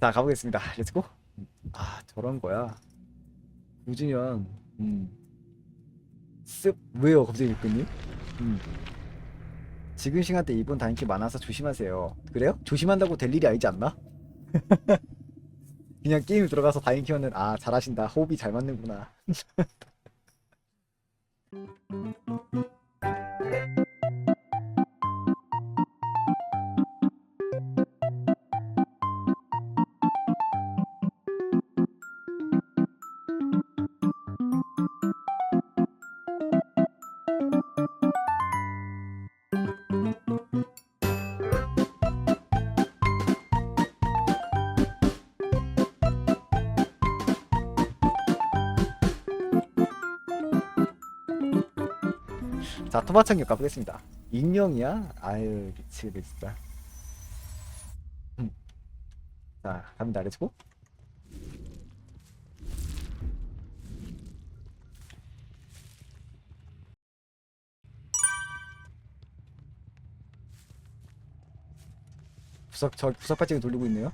자 가보겠습니다. 렛츠고. 아 저런 거야. 우주년. 음. 습 왜요 갑자기 님 음. 지금 시간대 이분 다인기 많아서 조심하세요. 그래요? 조심한다고 될 일이 아니지 않나? 그냥 게임 들어가서 다인키면은 아 잘하신다 호흡이 잘 맞는구나. 자 토마창력 가보겠습니다. 익명이야? 아유 미치겠네 진짜. 음. 자 갑니다 렛츠고. 구석 저 구석 발전기 돌리고 있네요.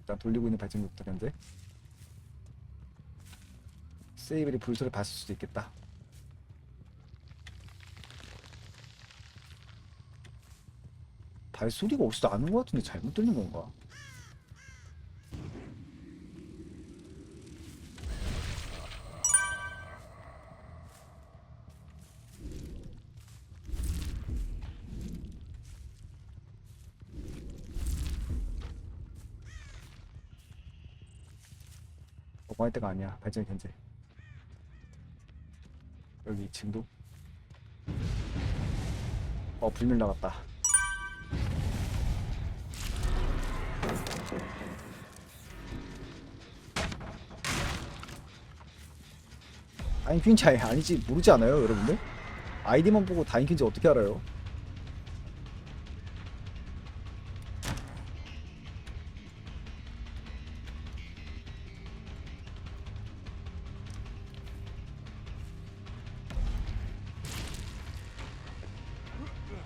일단 돌리고 있는 발전기부터 현재. 세이블이 불소를 봤을 수도 있겠다. 발소리가 어디서 나는 것 같은데 잘못 들린 건가? 어할 때가 아니야. 발전 견제 여기 2층도? 어 불멸 나갔다 다인퀸 차이 아니지 모르지 않아요 여러분들? 아이디만 보고 다인퀸지 어떻게 알아요?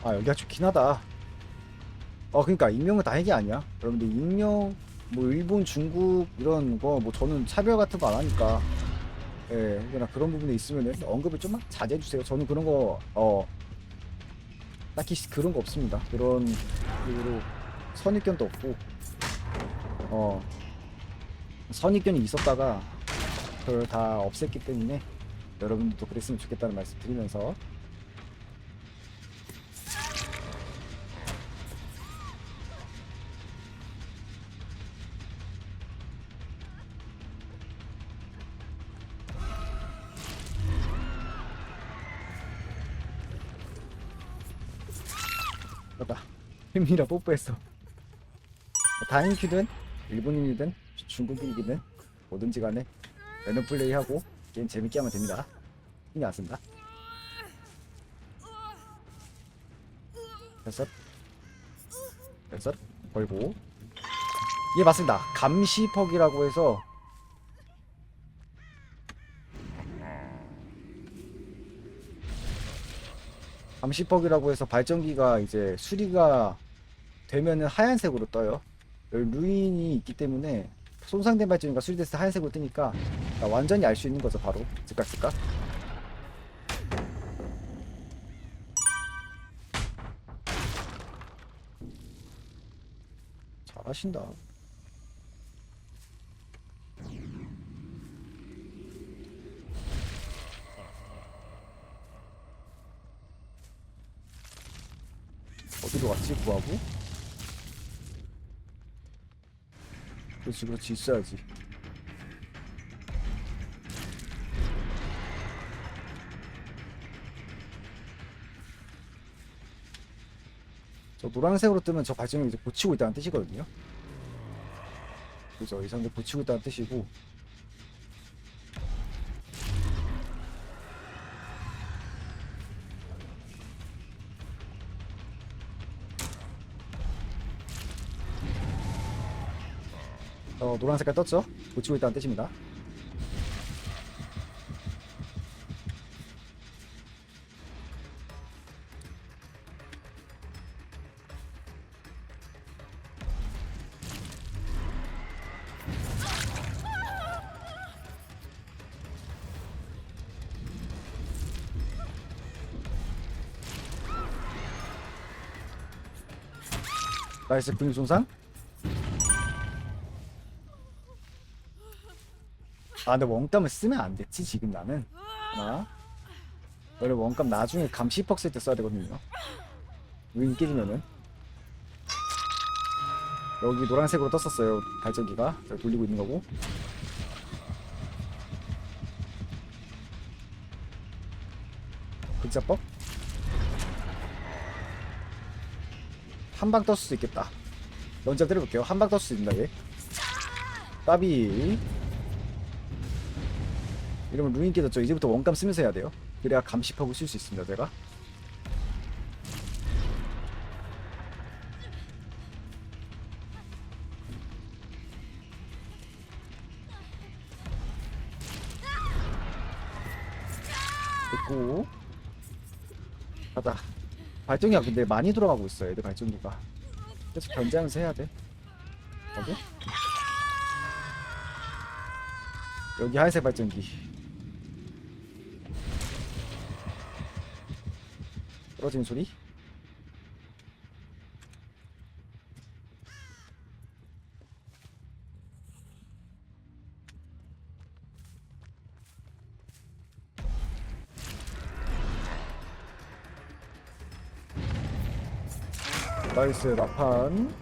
아 여기가 좋긴 하다 어 그니까 익명은 다 핵이 아니야. 여러분들 익명 뭐 일본 중국 이런 거 뭐 저는 차별 같은 거 안 하니까. 예 그냥 그런 부분에 있으면은 언급을 좀만 자제해 주세요. 저는 그런 거어 딱히 그런 거 없습니다. 그런 식으로 선입견도 없고. 어 선입견이 있었다가 그걸 다 없앴기 때문에 여러분들도 그랬으면 좋겠다는 말씀 드리면서 그렇다 햄이라 뽀뽀했어. 다인큐든 일본인이든 중국인이든 뭐든지 간에 랜덤 플레이하고 게임 재밌게 하면 됩니다. 힘이 안 쓴다. 됐어? 됐어? 걸고. 예 맞습니다. 감시퍽이라고 해서 감시퍽이라고 해서 발전기가 이제 수리가 되면은 하얀색으로 떠요. 루인이 있기 때문에 손상된 발전기가 수리됐을 때 하얀색으로 뜨니까 완전히 알 수 있는 거죠 바로 즉각 즉각. 잘하신다. 어디로 갔지 구하고? 그렇지 그렇지 있어야지. 저 노란색으로 뜨면 저 발전을 이제 고치고 있다는 뜻이거든요. 그죠 이 상태 고치고 있다는 뜻이고 노란 색깔 떴죠? 고치고 있다는 뜻입니다. 나이스 궁중상 아 근데 원감을 쓰면 안 됐지 지금 나는. 하나 원래 원감 나중에 감 10억 쓸때 써야 되거든요. 윈 깨지면은. 여기 노란색으로 떴었어요 발전기가. 제가 돌리고 있는 거고. 극자법? 한 방 떴을 수 있겠다. 먼저 때려볼게요. 한 방 떴을 수 있다 얘 까비 이러면 루인 깨졌죠 이제부터 원감 쓰면서 해야 돼요. 그래야 감시하고 쓸 수 있습니다 제가. 됐고. 가자. 발전기가 근데 많이 돌아가고 있어요 애들 발전기가. 계속 견제하면서 해야 돼. 여기 여기 하얀색 발전기 떨어지는 소리? 나이스 나판.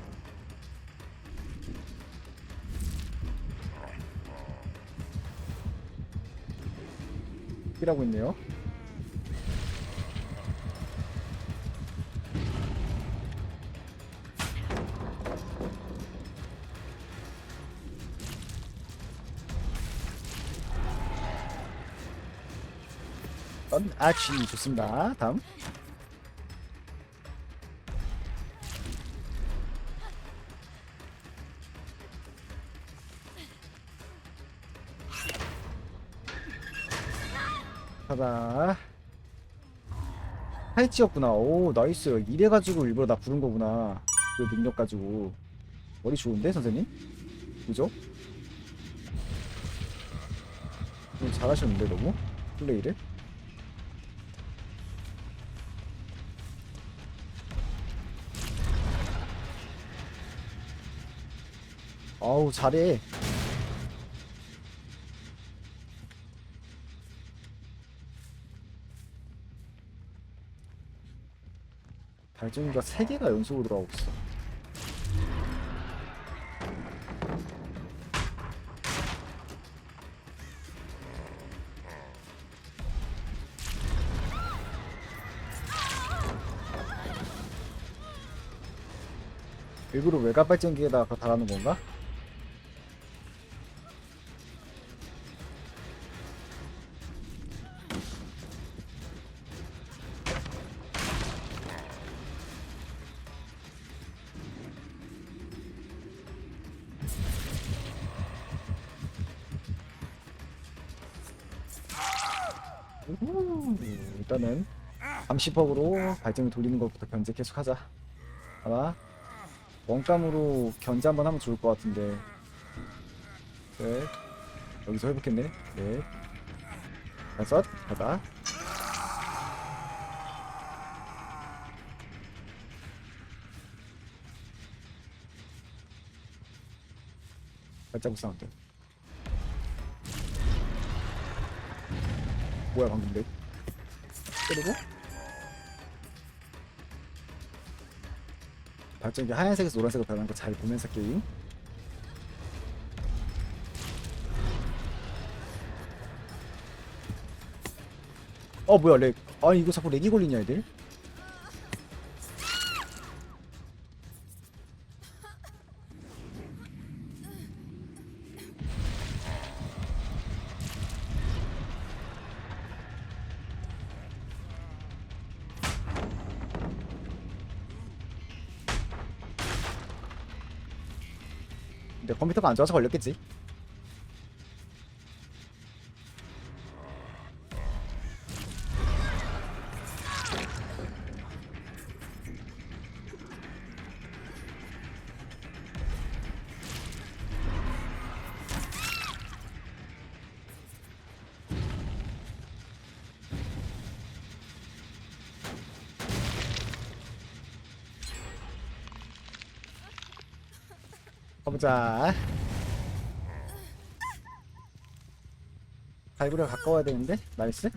힐하고 있네요 아치 좋습니다. 다음. 가자 팔찌였구나. 오 나이스. 이래가지고 일부러 나 부른 거구나. 그 능력 가지고. 머리 좋은데 선생님? 그죠? 음, 잘하셨는데 너무? 플레이를 아우 잘해 발전기가 3개가 연속으로 들어가고 있어 일부러 외곽 발전기에다가 달아놓은 건가? 우후, 일단은 감시퍽으로 발전기 돌리는 것부터 견제 계속 하자. 아마 원감으로 견제 한번 하면 좋을 것 같은데. 네. 여기서 회복했네. 네. 다섯. 가자. 발자국 사운드 뭐야 방금 내 때리고? 발전기 하얀색에서 노란색으로 변한 거잘 보면서 게임. 어 뭐야 렉. 아니 이거 자꾸 렉이 걸리냐 애들 근데 컴퓨터가 안 좋아서 걸렸겠지 보자. 갈고리가 가까워야 되는데 나이스.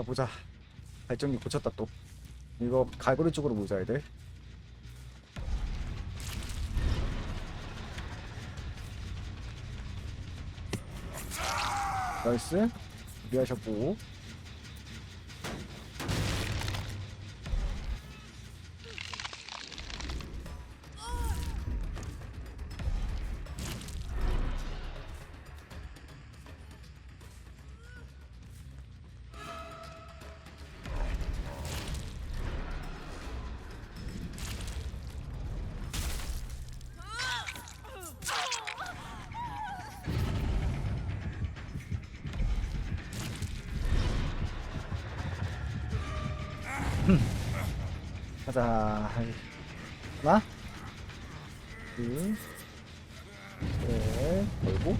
아 보자. 발전기 고쳤다 또. 이거 갈고리 쪽으로 모자 애들. 나이스. 준비하셨고. 가자. 하나, 둘, 셋, 걸고.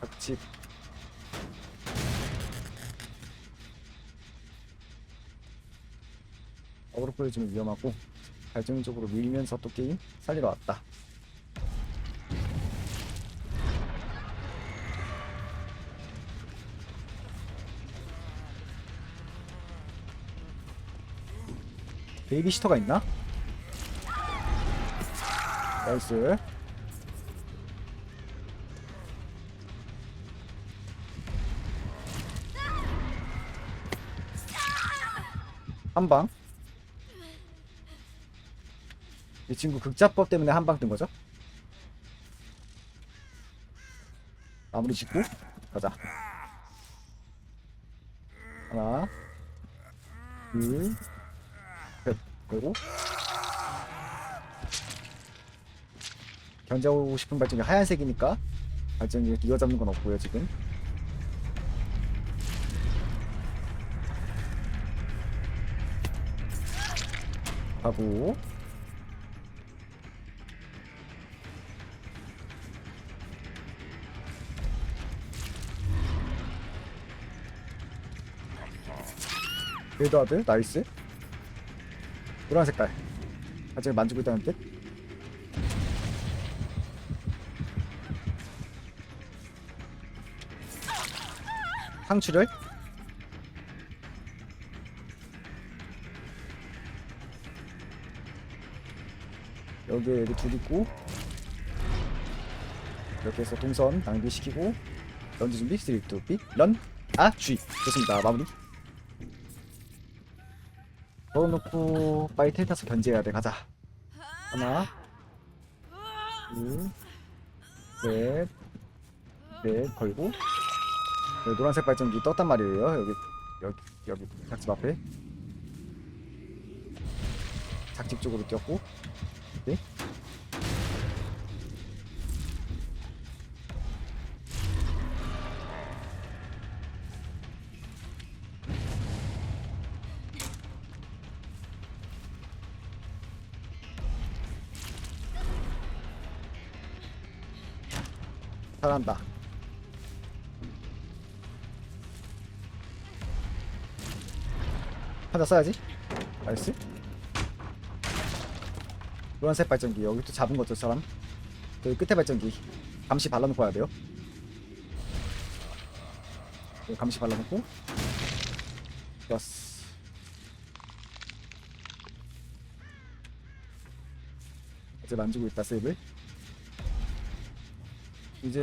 같이 어그로 보여주면 위험하고 발전적으로 밀면서 또 게임 살리러 왔다. 베이비시터가 있나? 나이스 한방 이 친구 극자법 때문에 한 방 뜬 거죠? 마무리 짓고 가자 하나 둘 그리고 견제하고 싶은 발전기 하얀색이니까 발전기 이어 잡는 건 없고요 지금. 하고. 레드아드 나이스 노란 색깔. 아직 만지고 있다는 뜻? 상출혈 여기에 애들 둘 있고 이렇게 해서 동선 낭비시키고 런지 준비 3, 2, 1 런! 아! G 좋습니다. 마무리 넣어놓고 빨리 텔 타서 견제해야 돼. 가자. 하나 둘셋넷 걸고. 여기 노란색 발전기 떴단 말이에요. 여기 여기 여기 작집 앞에. 작집 쪽으로 뛰었고. 오케이. 잘한다. 하나 써야지. 나이스. 노란색 발전기 여기 또 잡은 거죠 사람. 여기 끝에 발전기 감시 발라놓고 와야 돼요. 여기 감시 발라놓고. 좋았어. 이제 만지고 있다 세이블. 이제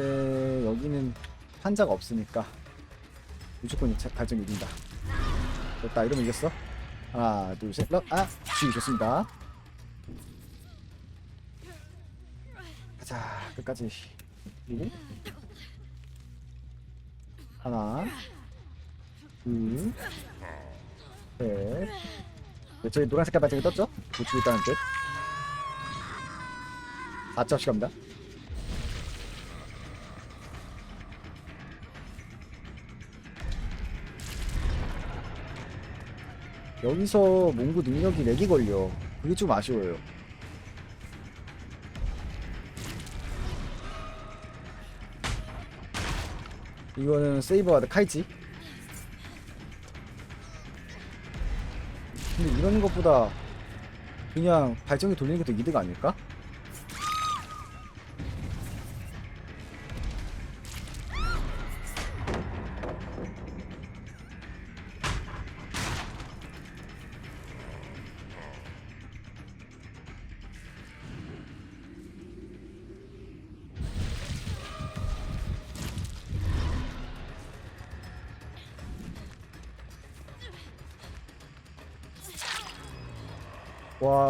여기는 환자가 없으니까 무조건 자- 발전 이긴다. 됐다 이러면 이겼어. 하나 둘셋 럭! 아! G 좋습니다. 가자 끝까지 그리고 하나, 둘, 셋. 네, 저희 노란 색깔 발전기 떴죠? 우측에 있다는 뜻. 4점 시간입니다. 여기서 몽구 능력이 렉이 걸려. 그게 좀 아쉬워요. 이거는 세이버하드 카이지. 근데 이러는 것보다 그냥 발전기 돌리는 게더 이득 아닐까?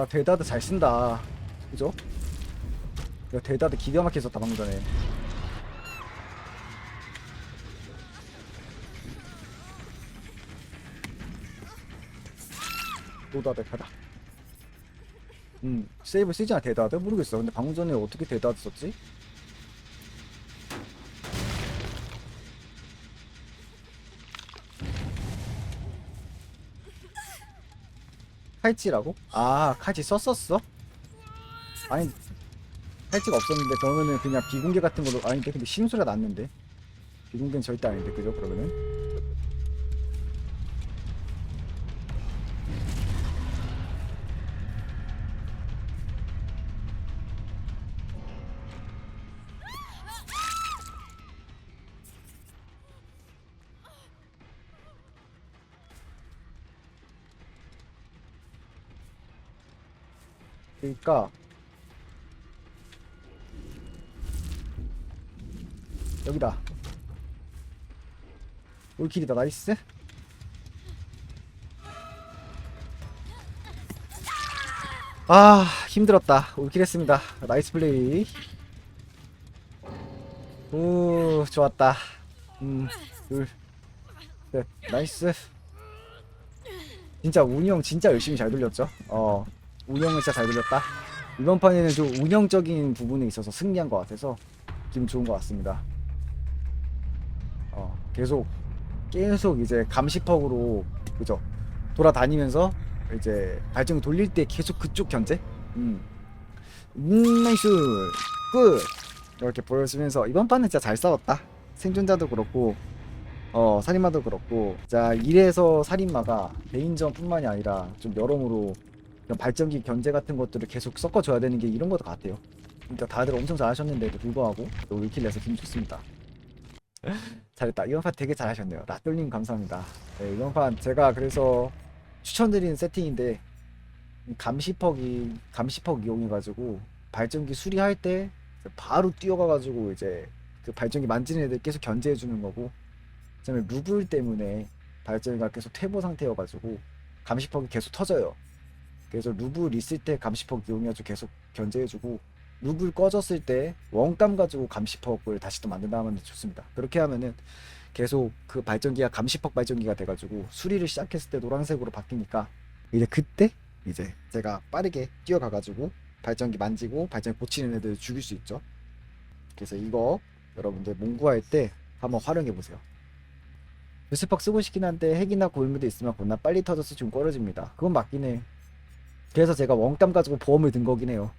데다드 잘 쓴다 그죠? 야 데다드 기가 막히게 썼다 방금 전에 노다드 가다 음 세이브 쓰지 않아 데다드? 모르겠어 근데 방금 전에 어떻게 데다드 썼지? 칼찌라고? 아 칼찌 썼었어? 아니 칼찌가 없었는데 그러면은 그냥 비공개 같은 걸로 아닌데 근데 심소리가 났는데 비공개는 절대 아닌데 그죠 그러면은 그러니까 여기다. 올킬이다. 나이스. 아 힘들었다. 올킬 했습니다. 나이스 플레이. 오 좋았다. 음둘셋. 나이스. 진짜 운영 진짜 열심히 잘 돌렸죠? 어 운영을 진짜 잘 돌렸다. 이번 판에는 좀 운영적인 부분에 있어서 승리한 것 같아서 기분 좋은 것 같습니다. 어, 계속 계속 이제 감시퍽으로 그죠 돌아다니면서 이제 발전기 돌릴 때 계속 그쪽 견제. 음, 음 나이스 끝 이렇게 보여주면서 이번 판은 진짜 잘 싸웠다. 생존자도 그렇고 어 살인마도 그렇고 자 이래서 살인마가 개인전뿐만이 아니라 좀 여러모로 발전기 견제 같은 것들을 계속 섞어줘야 되는 게 이런 것 같아요. 그러니까 다들 엄청 잘하셨는데도 불구하고 또 울킬 내서 기분 좋습니다. 잘했다. 이번 판 되게 잘하셨네요. 라돌님 감사합니다. 네, 이번 판 제가 그래서 추천드리는 세팅인데 감시퍽이 감시퍽 이용해가지고 발전기 수리할 때 바로 뛰어가가지고 이제 그 발전기 만지는 애들 계속 견제해 주는 거고 그다음에 루블 때문에 발전기가 계속 퇴보 상태여가지고 감시퍽이 계속 터져요. 그래서 루블 있을 때 감시퍽 이용해가지고 계속 견제해주고 루블 꺼졌을 때 원감 가지고 감시퍽을 다시 또 만든다 하면 좋습니다. 그렇게 하면은 계속 그 발전기가 감시퍽 발전기가 돼가지고 수리를 시작했을 때 노란색으로 바뀌니까 이제 그때 이제 제가 빠르게 뛰어가가지고 발전기 만지고 발전기 고치는 애들 죽일 수 있죠. 그래서 이거 여러분들 몽구할 때 한번 활용해 보세요. 뉴스팍 쓰고 싶긴 한데 핵이나 고인물도 있으면 겁나 빨리 터져서 좀 꺼려집니다. 그건 맞긴 해. 그래서 제가 원감 가지고 보험을 든 거긴 해요.